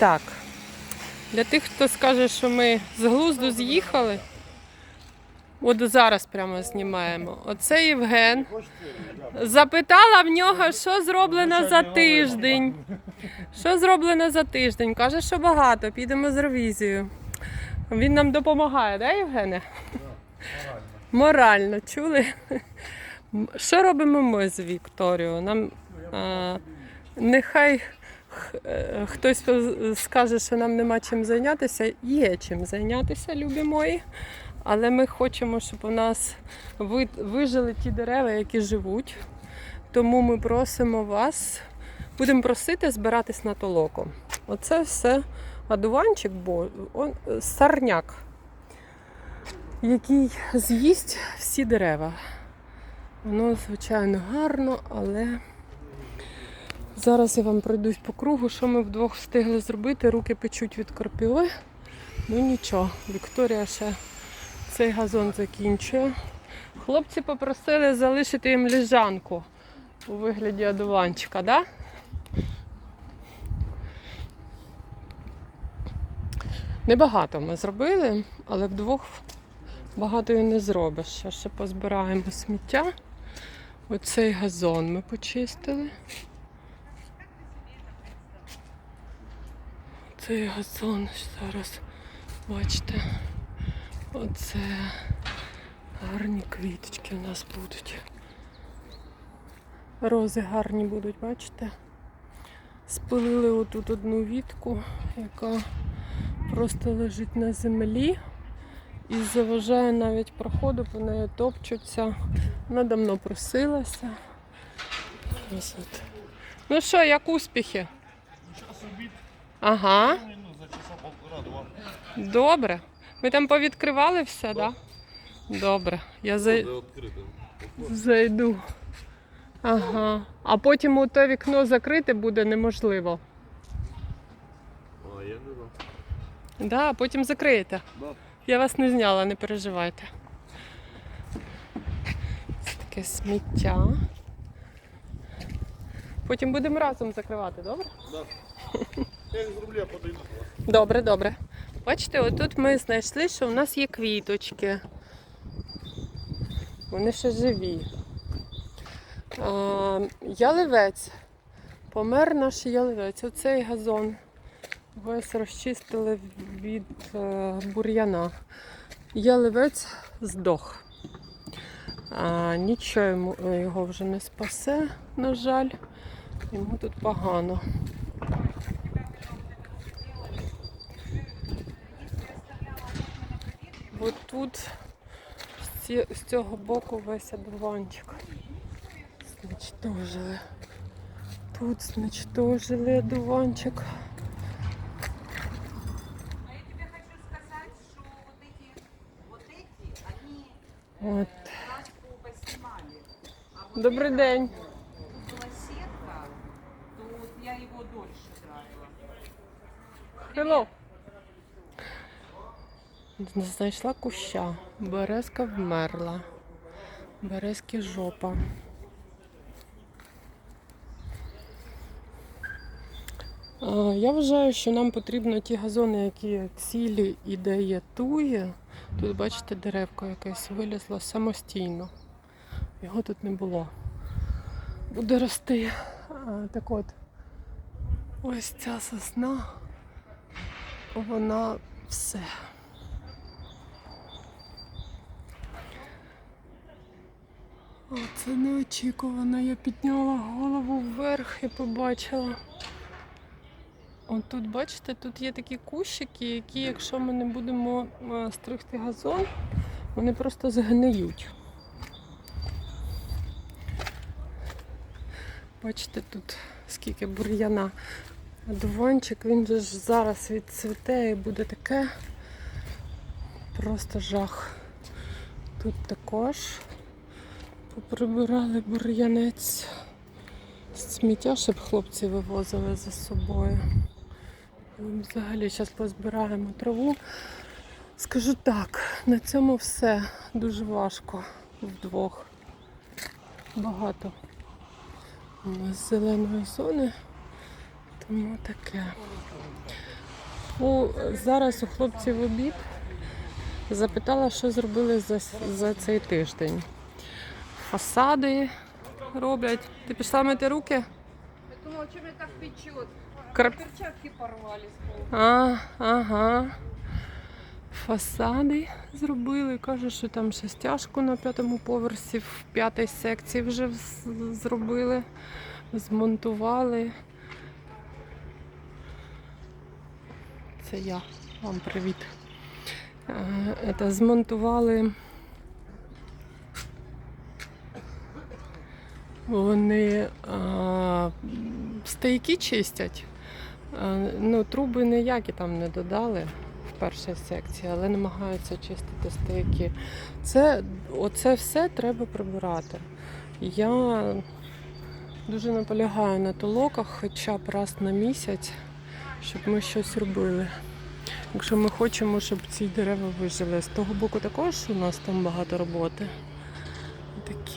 Так, для тих, хто скаже, що ми з глузду з'їхали, от зараз прямо знімаємо. Оце Євген. Запитала в нього, що зроблено за тиждень. Що зроблено за тиждень? Каже, що багато, підемо з ревізією. Він нам допомагає, да, Євгене? Морально, чули? Що робимо ми з Вікторією? Нам а, нехай хтось скаже, що нам нема чим зайнятися. Є чим зайнятися, любі мої. Але ми хочемо, щоб у нас вижили ті дерева, які живуть. Тому ми просимо вас, будемо просити збиратись на толоку. Оце все одуванчик, бо он, е, сарняк, який з'їсть всі дерева. Воно, звичайно, гарно, але зараз я вам пройдусь по кругу, що ми вдвох встигли зробити. Руки печуть від корпіли. Ну нічого, Вікторія ще цей газон закінчує. Хлопці попросили залишити їм ліжанку у вигляді одуванчика, да? Небагато ми зробили, але вдвох багато і не зробиш. Ще, ще позбираємо сміття. Оцей газон ми почистили. Цей газон зараз, бачите, оце гарні квіточки у нас будуть. Рози гарні будуть, бачите? Спилили отут одну вітку, яка просто лежить на землі і заважає навіть проходу, по неї топчуться. Вона давно просилася. Ось от. Ну що, як успіхи? Ага. Добре. Ми там повідкривали все, так? Да? Добре. Я за... Буде відкрито. зайду. Ага. А потім у те вікно закрити буде неможливо. А, я не знаю. Да, а потім закриєте. Да. Я вас не зняла, не переживайте. Це таке сміття. Потім будемо разом закривати, добре? Да. Я їх зроблю, до вас. Добре, добре. Бачите, отут ми знайшли, що у нас є квіточки. Вони ще живі. А, яливець. Помер наш яливець. Оцей газон. Весь розчистили від е, бур'яна. Яливець здох. А, нічого е, його вже не спасе, на жаль. Йому тут погано. Бо тут з, ці- з цього боку весь одуванчик зничтожили. Тут зничтожили одуванчик. А я тебе хочу сказать, что вот эти, вот эти, они От. краску поснимали. А вот Добрий это, день. Тут Знайшла куща. Березка вмерла. Березки жопа. Я вважаю, що нам потрібно ті газони, які цілі і де є тує. Тут, бачите, деревко якесь вилізло самостійно. Його тут не було. Буде рости. Так от, ось ця сосна вона все. О, це неочікувано. Я підняла голову вверх і побачила. От тут, бачите, тут є такі кущики, які, якщо ми не будемо е, стригти газон, вони просто згниють. Бачите, тут скільки бур'яна. Дуванчик, він же ж зараз відцвіте і буде таке просто жах. Тут також поприбирали бур'янець. Сміття, щоб хлопці вивозили за собою. Взагалі зараз позбираємо траву. Скажу так, на цьому все дуже важко вдвох. Багато у нас зеленої зони. Тому таке. У, зараз у хлопців обід. Запитала, що зробили за, за цей тиждень. Фасади роблять. Ти пішла мити руки? Я думала, что меня так печет. Крап... Перчатки порвали пола. А, ага. Фасади зробили. Каже, що там ще стяжку на п'ятому поверсі, в п'ятій секції вже зробили, змонтували. Це я. Вам привіт. Це змонтували. Вони а, стейки чистять. Е, Ну, труби ніякі там не додали в першій секції, але намагаються чистити стейки. Це, оце все треба прибирати. Я дуже наполягаю на толоках хоча б раз на місяць, щоб ми щось робили. Якщо ми хочемо, щоб ці дерева вижили. З того боку також у нас там багато роботи. Такі.